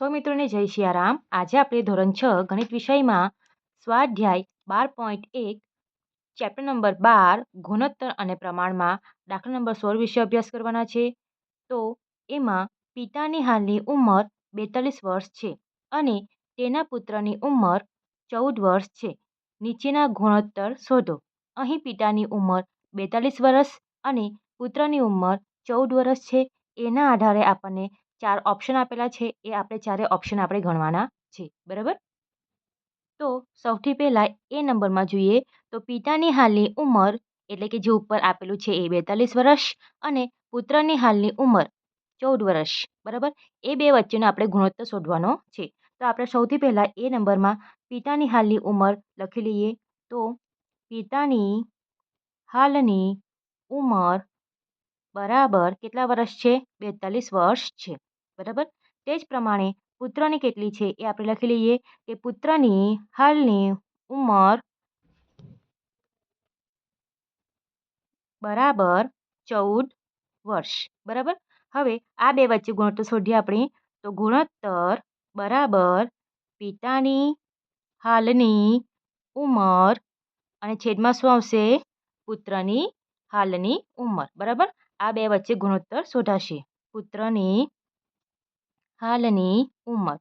સૌ મિત્રોને જય સિયારામ આજે આપણે ધોરણ છ ગણિત વિષયમાં સ્વાધ્યાય બાર પોઈન્ટ એક ચેપ્ટર નંબર બાર, ગુણોત્તર અને પ્રમાણમાં દાખલા નંબર સોળ વિશે અભ્યાસ કરવાના છે. તો એમાં પિતાની હાલની ઉંમર બેતાલીસ વર્ષ છે અને તેના પુત્રની ઉંમર ચૌદ વર્ષ છે. નીચેના ગુણોત્તર શોધો. અહીં પિતાની ઉંમર બેતાલીસ વર્ષ અને પુત્રની ઉંમર ચૌદ વર્ષ છે. એના આધારે આપણને ચાર ઓપ્શન આપેલા છે, એ આપણે ચારે ઓપ્શન આપણે ગણવાના છે, બરાબર? તો સૌથી પહેલાં એ નંબરમાં જોઈએ તો પિતાની હાલની ઉંમર એટલે કે જે ઉપર આપેલું છે એ બેતાલીસ વર્ષ અને પુત્રની હાલની ઉંમર ચૌદ વર્ષ, બરાબર? એ બે વચ્ચેનો આપણે ગુણોત્તર શોધવાનો છે. તો આપણે સૌથી પહેલાં એ નંબરમાં પિતાની હાલની ઉંમર લખી લઈએ તો પિતાની હાલની ઉંમર બરાબર કેટલા વર્ષ છે? બેતાલીસ વર્ષ છે. બરાબર? તે જ પ્રમાણે પુત્રની કેટલી છે એ આપણે લખી લઈએ કે પુત્રની હાલની ઉંમર બરાબર ચૌદ વર્ષ. બરાબર? હવે આ બે વચ્ચે ગુણોત્તર શોધીએ આપણે તો ગુણોત્તર બરાબર પિતાની હાલની ઉંમર અને છેદમાં શું આવશે? પુત્રની હાલની ઉંમર. બરાબર? આ બે વચ્ચે ગુણોત્તર શોધાશે. પુત્રની હાલની ઉંમર,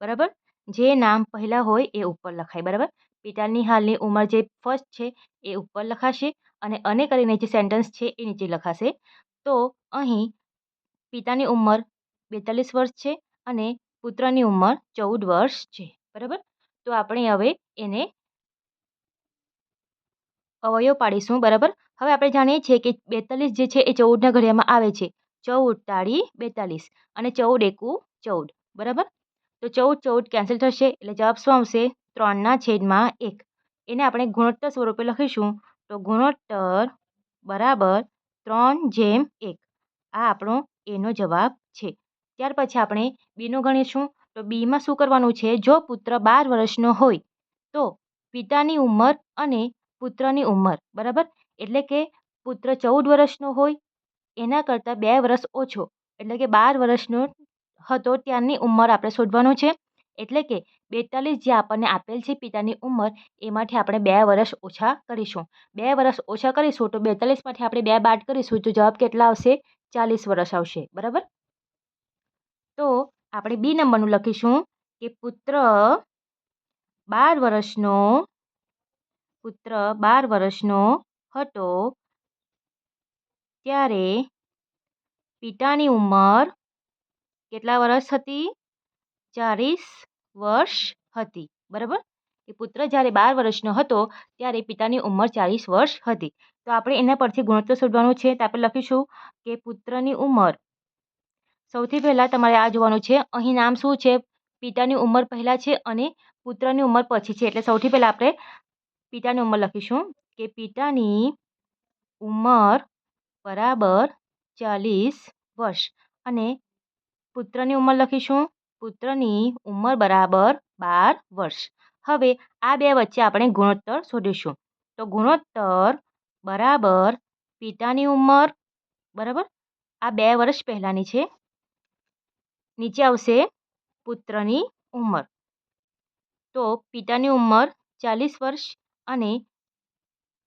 બરાબર? જે નામ પહેલાં હોય એ ઉપર લખાય, બરાબર? પિતાની હાલની ઉંમર જે ફર્સ્ટ છે એ ઉપર લખાશે અને અને કરીને જે સેન્ટન્સ છે એ નીચે લખાશે. તો અહીં પિતાની ઉંમર બેતાલીસ વર્ષ છે અને પુત્રની ઉંમર ચૌદ વર્ષ છે, બરાબર? તો આપણે હવે એને અવયવ પાડીશું, બરાબર? હવે આપણે જાણીએ છીએ કે બેતાલીસ જે છે એ ચૌદના ઘડિયામાં આવે છે. ચૌદ તાળી બેતાલીસ અને ચૌદ એકુ ચૌદ, બરાબર? તો ચૌદ ચૌદ કેન્સલ થશે એટલે જવાબ શું આવશે? ત્રણના છેદમાં એક. એને આપણે ગુણોત્તર સ્વરૂપે લખીશું. તો ગુણોત્તર બરાબર ત્રણ જેમ એક. આ આપણો એનો જવાબ છે. ત્યાર પછી આપણે બીનું ગણીશું. તો બીમાં શું કરવાનું છે? જો પુત્ર બાર વર્ષનો હોય, તો પિતાની ઉંમર અને પુત્રની ઉંમર, બરાબર? એટલે કે પુત્ર ચૌદ વર્ષનો હોય, એના કરતાં બે વર્ષ ઓછો. એટલે કે બાર વર્ષનો હતો ત્યારની ઉંમર આપણે શોધવાનું છે. એટલે કે બેતાલીસ જે આપણને આપેલ છે પિતાની ઉંમર, એમાંથી આપણે બે વર્ષ ઓછા કરીશું. બે વર્ષ ઓછા કરીશું તો બેતાલીસમાંથી આપણે બે બાદ કરીશું તો જવાબ કેટલા આવશે? ચાલીસ વર્ષ આવશે. બરાબર? તો આપણે બી નંબરનું લખીશું કે પુત્ર બાર વર્ષનો પુત્ર બાર વર્ષનો હતો ત્યારે પિતાની ઉંમર કેટલા વર્ષ હતી? ચાલીસ વર્ષ હતી, બરાબર? એ પુત્ર જ્યારે બાર વર્ષનો હતો, ત્યારે પિતાની ઉંમર ચાલીસ વર્ષ હતી. તો આપણે એના પરથી ગુણોત્તર શોધવાનું છે, તો આપણે લખીશું કે પુત્રની ઉંમર. સૌથી પહેલાં તમારે આ જોવાનું છે, અહીં નામ શું છે? પિતાની ઉંમર પહેલાં છે અને પુત્રની ઉંમર પછી છે. એટલે સૌથી પહેલાં આપણે પિતાની ઉંમર લખીશું કે પિતાની ઉંમર બરાબર ચાલીસ વર્ષ. અને પુત્રની ઉંમર લખીશું? પુત્રની ઉંમર બરાબર બાર વર્ષ. હવે આ બે વચ્ચે આપણે ગુણોત્તર શોધીશું. તો ગુણોત્તર બરાબર પિતાની ઉંમર, બરાબર? આ બે વર્ષ પહેલાંની છે. નીચે આવશે પુત્રની ઉંમર. તો પિતાની ઉંમર ચાલીસ વર્ષ અને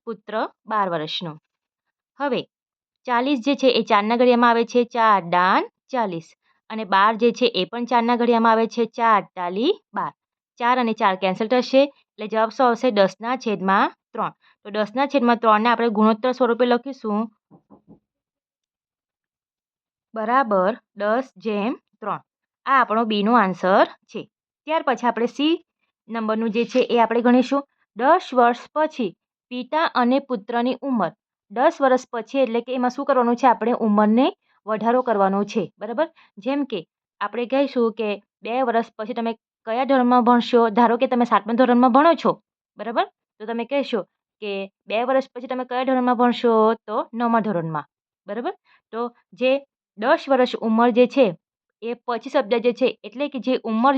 પુત્ર બાર વર્ષનો. હવે ચાલીસ જે છે એ ચારના ઘડિયામાં આવે છે. ચાર, દાન, ચાલીસ. અને બાર જે છે એ પણ ચારના ઘડિયામાં આવે છે ચાર તાલી બાર. ચાર અને ચાર કેન્સલ થશે, એટલે જવાબ શું આવશે? દસના છેદમાં ત્રણ. તો દસના છેદમાં ત્રણને આપણે ગુણોત્તર સ્વરૂપે લખીશું. બરાબર દસ જેમ ત્રણ. આ આપણો બીનો આન્સર છે. ત્યાર પછી આપણે સી નંબરનું જે છે એ આપણે ગણીશું. દસ વર્ષ પછી પિતા અને પુત્રની ઉંમર. દસ વર્ષ પછી એટલે કે એમાં શું કરવાનું છે? આપણે ઉંમરને વધારો કરવાનો છે, બરાબર? જેમ કે આપણે કહીશું કે બે વર્ષ પછી તમે કયા ધોરણમાં ભણશો? ધારો કે તમે સાતમા ધોરણમાં ભણો છો, બરાબર? તો તમે કહેશો કે બે વર્ષ પછી તમે કયા ધોરણમાં ભણશો? તો નવમા ધોરણમાં, બરાબર? તો જે દસ વર્ષ ઉંમર જે છે, એ પછી શબ્દ જે છે, એટલે કે જે ઉંમર,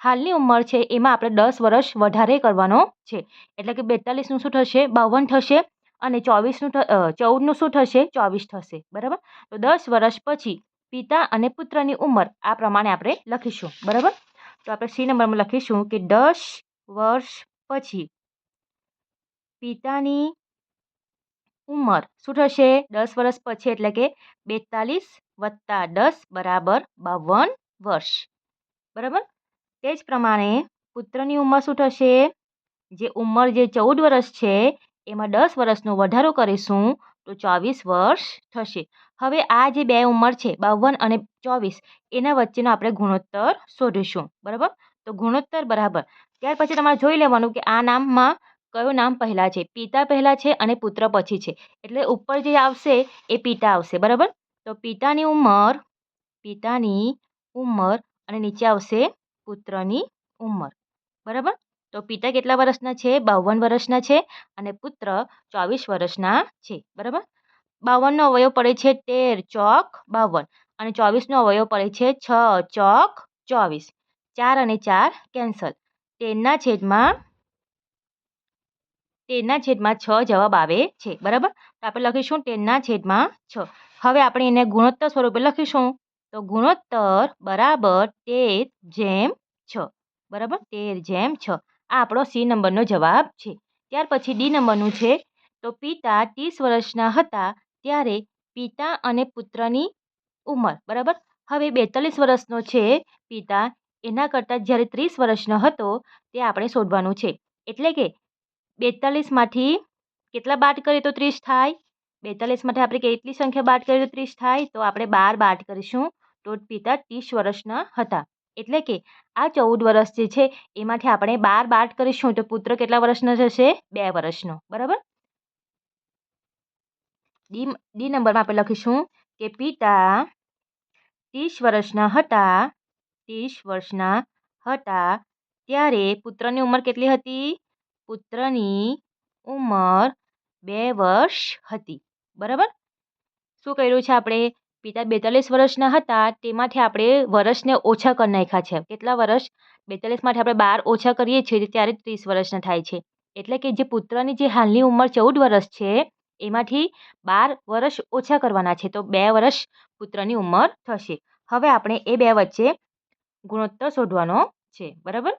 હાલની ઉંમર છે, એમાં આપણે દસ વર્ષ વધારે કરવાનો છે. એટલે કે બેતાલીસનું શું થશે? બાવન થશે. અને ચોવીસનું ચૌદનું શું થશે? ચોવીસ થશે. બરાબર? તો દસ વર્ષ પછી પિતા અને પુત્રની ઉંમર આ પ્રમાણે આપણે લખીશું. બરાબર? તો આપણે સી નંબરમાં લખીશું કે દસ વર્ષ પછી પિતાની ઉંમર શું થશે? દસ વર્ષ પછી એટલે કે બેતાલીસ વત્તા દસ બરાબર બાવન વર્ષ. બરાબર? તે જ પ્રમાણે પુત્રની ઉંમર શું થશે? જે ઉંમર જે ચૌદ વર્ષ છે એમાં દસ વર્ષનો વધારો કરીશું તો ચોવીસ વર્ષ થશે. હવે આ જે બે ઉંમર છે, બાવન અને ચોવીસ, એના વચ્ચેનો આપણે ગુણોત્તર શોધીશું. બરાબર? તો ગુણોત્તર બરાબર. ત્યાર પછી તમારે જોઈ લેવાનું કે આ નામમાં કયો નામ પહેલાં છે? પિતા પહેલાં છે અને પુત્ર પછી છે. એટલે ઉપર જે આવશે એ પિતા આવશે. બરાબર? તો પિતાની ઉંમર પિતાની ઉંમર અને નીચે આવશે પુત્રની ઉંમર. બરાબર? તો પિતા કેટલા વર્ષના છે? બાવન વર્ષના છે અને પુત્ર ચોવીસ વર્ષના છે. બરાબર? બાવનનો અવયવ પડે છે તેર ચોક બાવન અને ચોવીસનો અવયવ પડે છે છ ચોક ચોવીસ. ચાર અને ચાર કેન્સલ. તેરના છેદમાં તેરના છેદમાં છ જવાબ આવે છે. બરાબર? તો આપણે લખીશું તેરના છેદમાં છ. હવે આપણે એને ગુણોત્તર સ્વરૂપે લખીશું. તો ગુણોત્તર બરાબર તેર જેમ છ. બરાબર? તેર જેમ છ. આ આપણો સી નંબરનો જવાબ છે. ત્યાર પછી ડી નંબરનું છે. તો પિતા ત્રીસ વર્ષના હતા ત્યારે પિતા અને પુત્રની ઉંમર, બરાબર? હવે બેતાલીસ વર્ષનો છે. પિતા એના કરતાં જ્યારે ત્રીસ વર્ષનો હતો તે આપણે શોધવાનું છે. એટલે કે બેતાલીસમાંથી કેટલા બાદ કરીએ તો ત્રીસ થાય? બેતાલીસમાંથી આપણે કેટલી સંખ્યા બાદ કરીએ તો ત્રીસ થાય? તો આપણે બાર બાદ કરીશું. તો પિતા ત્રીસ વર્ષના હતા. એટલે કે આ ચૌદ વર્ષ જે છે, એમાંથી આપણે બાર બાદ કરીશું તો પુત્ર કેટલા વર્ષનો થશે બે વર્ષનો બરાબર? ડી ડી નંબરમાં આપણે લખીશું કે પિતા ત્રીસ વર્ષના હતા, ત્રીસ વર્ષના હતા, ત્યારે પુત્રની ઉંમર કેટલી હતી? પુત્રની ઉંમર બે વર્ષ હતી. બરાબર? શું કર્યું છે આપણે? પિતા બેતાલીસ વર્ષના હતા, તેમાંથી આપણે વર્ષને ઓછા કરી નાખ્યા છે. કેટલા વર્ષ? બેતાલીસમાંથી આપણે બાર ઓછા કરીએ છીએ ત્યારે ત્રીસ વર્ષના થાય છે. એટલે કે જે પુત્રની જે હાલની ઉંમર ચૌદ વર્ષ છે, એમાંથી બાર વર્ષ ઓછા કરવાના છે, તો બે વર્ષ પુત્રની ઉંમર થશે. હવે આપણે એ બે વચ્ચે ગુણોત્તર શોધવાનો છે, બરાબર?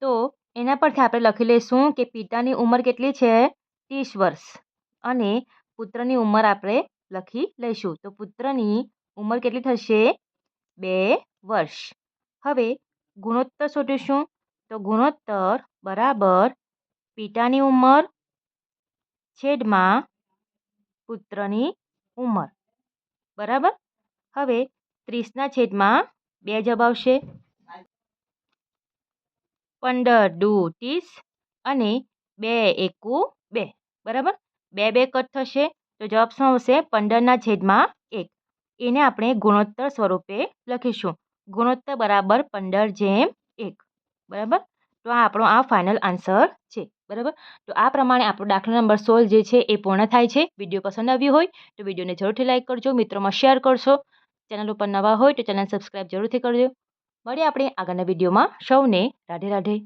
તો એના પરથી આપણે લખી લઈશું કે પિતાની ઉંમર કેટલી છે? ત્રીસ વર્ષ. અને પુત્રની ઉંમર આપણે લખી લઈશું. તો પુત્રની ઉંમર કેટલી થશે? બે વર્ષ. હવે ગુણોત્તર શોધીશું. તો ગુણોત્તર બરાબર પિતાની ઉંમર છેદમાં પુત્રની ઉંમર. બરાબર? હવે ત્રીસના છેદમાં બે જવાબ આવશે. પંદર દુ ત્રીસ અને બે એકુ બે. બરાબર? બે બે કટ થશે. તો જવાબ શું આવશે? પંદરના છેદમાં એક. એને આપણે ગુણોત્તર સ્વરૂપે લખીશું. ગુણોત્તર બરાબર પંદર જેમ એક. બરાબર? તો આ આપણો આ ફાઇનલ આન્સર છે. બરાબર? તો આ પ્રમાણે આપણો દાખલો નંબર સોળ જે છે એ પૂર્ણ થાય છે. વીડિયો પસંદ આવ્યો હોય તો વિડીયોને જરૂરથી લાઇક કરજો, મિત્રોમાં શેર કરશો. ચેનલ ઉપર નવા હોય તો ચેનલ સબસ્ક્રાઈબ જરૂરથી કરજો. મળીએ આપણે આગળના વિડીયોમાં. સૌને રાધે રાધે.